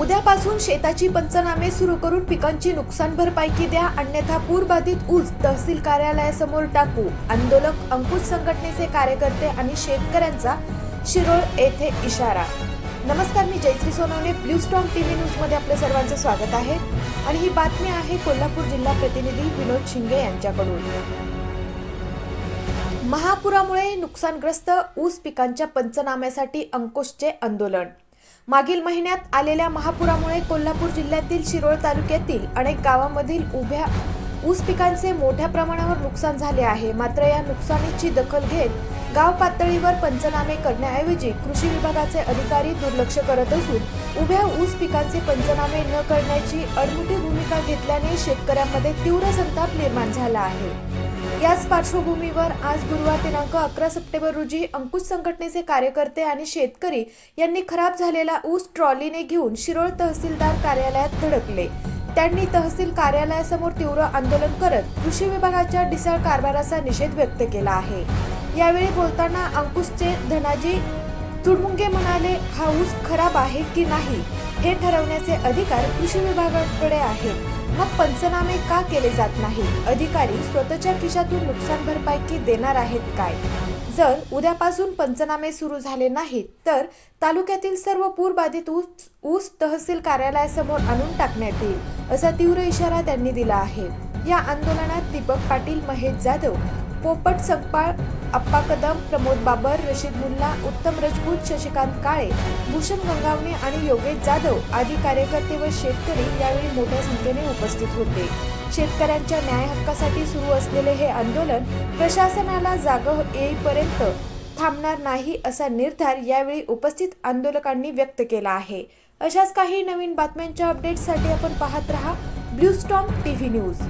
उद्यापासून शेताची पंचनामे सुरू करून पिकांची नुकसान भरपाई द्या अन्यथा पूरबाधित ऊस तहसील कार्यालयासमोर टाकू. आंदोलक अंकुश संघटनेचे कार्यकर्ते आणि शेतकऱ्यांचा शिरोळ येथे इशारा. नमस्कार मी Jayashree Sonawane. Blue storm TV न्यूजमध्ये आपलं सर्वांचं स्वागत आहे. आणि ही बातमी आहे कोल्हापूर जिल्हा प्रतिनिधी विनोद शिंगे यांच्याकडून. महापुरामुळे नुकसानग्रस्त ऊस पिकांच्या पंचनाम्यासाठी अंकुशचे आंदोलन. मागील महिन्यात आलेल्या महापुरामुळे कोल्हापूर जिल्ह्यातील शिरोळ तालुक्यातील अनेक गावांमधील उभ्या ऊस पिकांचे मोठ्या प्रमाणावर नुकसान झाले आहे. मात्र या नुकसानीची दखल घेत गाव पातळीवर पंचनामे करण्याऐवजी कृषी विभागाचे अधिकारी दुर्लक्ष करत असून उभ्या ऊस पिकांचे पंचनामे न करण्याची अडमुठी भूमिका घेतल्याने शेतकऱ्यांमध्ये तीव्र संताप निर्माण झाला आहे. याच पार्श्वभूमीवर आज गुरुवार दिनांक अकरा सप्टेंबर रोजी अंकुश संघटनेचे कार्यकर्ते आणि शेतकरी यांनी खराब झालेला ऊस ट्रॉलीने घेऊन शिरोळ तहसीलदार कार्यालयात धडकले. त्यांनी तहसील कार्यालयासमोर तीव्र आंदोलन करत कृषी विभागाच्या ढिसाळ कारभाराचा निषेध व्यक्त केला आहे. यावेळी बोलताना अंकुशचे धनाजी चुडमुंगे म्हणाले हा ऊस खराब आहे की नाही हे ठरवण्याचे अधिकार कृषी विभागाकडे आहेत. हा पंचनामे का केले जात नाही? अधिकारी स्वतःच्या खिशातून नुकसान भरपाई देणार आहेत काय? जर उद्यापासून पंचनामे सुरू झाले नाहीत तर तालुक्यातील सर्व पूरबाधित ऊस ऊस तहसील कार्यालयासमोर आणून टाकण्यात येईल असा तीव्र इशारा त्यांनी दिला आहे. या आंदोलनात दीपक पाटील महेश जाधव पोपट सकपाळ अप्पा कदम प्रमोद बाबर रशीद मुल्ला उत्तम रजपूत शशिकांत काळे भूषण गंगावणे आणि योगेश जाधव आदी कार्यकर्ते व शेतकरी यावेळी मोठ्या संख्येने उपस्थित होते. शेतकऱ्यांच्या न्याय हक्कासाठी सुरू असलेले हे आंदोलन प्रशासनाला जाग येईपर्यंत थांबणार नाही असा निर्धार यावेळी उपस्थित आंदोलकांनी व्यक्त केला आहे. अशाच काही नवीन बातम्यांच्या अपडेट्ससाठी आपण पाहत रहा ब्ल्यू स्टॉम टीव्ही न्यूज.